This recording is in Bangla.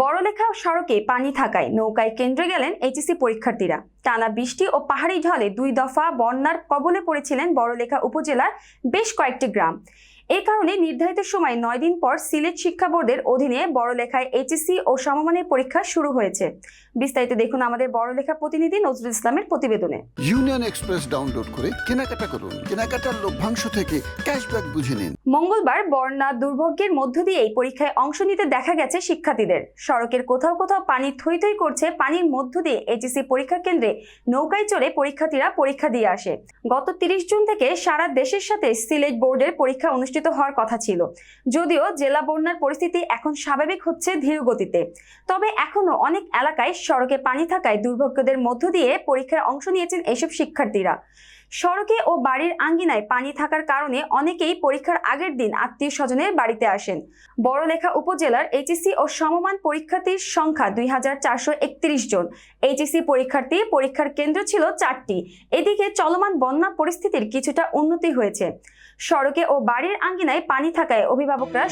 বড়লেখা সড়কে পানি থাকায় নৌকায় কেন্দ্রে গেলেন এইচএসি পরীক্ষার্থীরা। টানা বৃষ্টি ও পাহাড়ি ঢলে দুই দফা বন্যার কবলে পড়েছিলেন বড়লেখা উপজেলার বেশ কয়েকটি গ্রাম। এ কারণে নির্ধারিত সময় নয় দিন পর সিলেট শিক্ষা বোর্ডের অধীনে বড়লেখায় এইচএসসি ও সমমানের পরীক্ষা শুরু হয়েছে। বিস্তারিত দেখুন আমাদের বড়লেখা প্রতিনিধি নজরুল ইসলামের প্রতিবেদনে। ইউনিয়ন এক্সপ্রেস ডাউনলোড করে কেনাকাটা করুন। কেনাকাটার লভ্যাংশ থেকে ক্যাশব্যাক বুঝে নিন। মঙ্গলবার বন্যা দুর্ভোগের মধ্য দিয়েই পরীক্ষায় অংশ নিতে দেখা গেছে শিক্ষার্থীদের। সড়কের কোথাও কোথাও পানি থই থই করছে পানির মধ্য দিয়ে এইচএসসি পরীক্ষা কেন্দ্রে নৌকায় চড়ে পরীক্ষার্থীরা পরীক্ষা দিয়ে আসে। গত তিরিশ জুন থেকে সারা দেশের সাথে সিলেট বোর্ডের পরীক্ষা অনুষ্ঠিত হওয়ার কথা ছিল। যদিও জেলা বন্যার পরিস্থিতি এখন স্বাভাবিক হচ্ছে ধীর গতিতে। তবে এখনও অনেক এলাকায় সড়কে পানি থাকায় দুর্ভোগ্যদের মধ্য দিয়ে পরীক্ষায় অংশ নিয়েছেন এসব শিক্ষার্থীরা। সড়কে ও বাড়ির আঙ্গিনায় পানি থাকার কারণে অনেকেই পরীক্ষার আগের দিন আত্মীয় স্বজনের বাড়িতে আসেন। বড়লেখা উপজেলার এইচএসসি ও সমমান পরীক্ষার্থীর সংখ্যা দুই হাজার চারশো একত্রিশ জন। এইচএসসি পরীক্ষার্থী পরীক্ষার কেন্দ্র ছিল চারটি। এদিকে চলমান বন্যা পরিস্থিতির কিছুটা উন্নতি হয়েছে। সড়কে ও বাড়ির আঙ্গিনায় পানি থাকায় অভিভাবকরা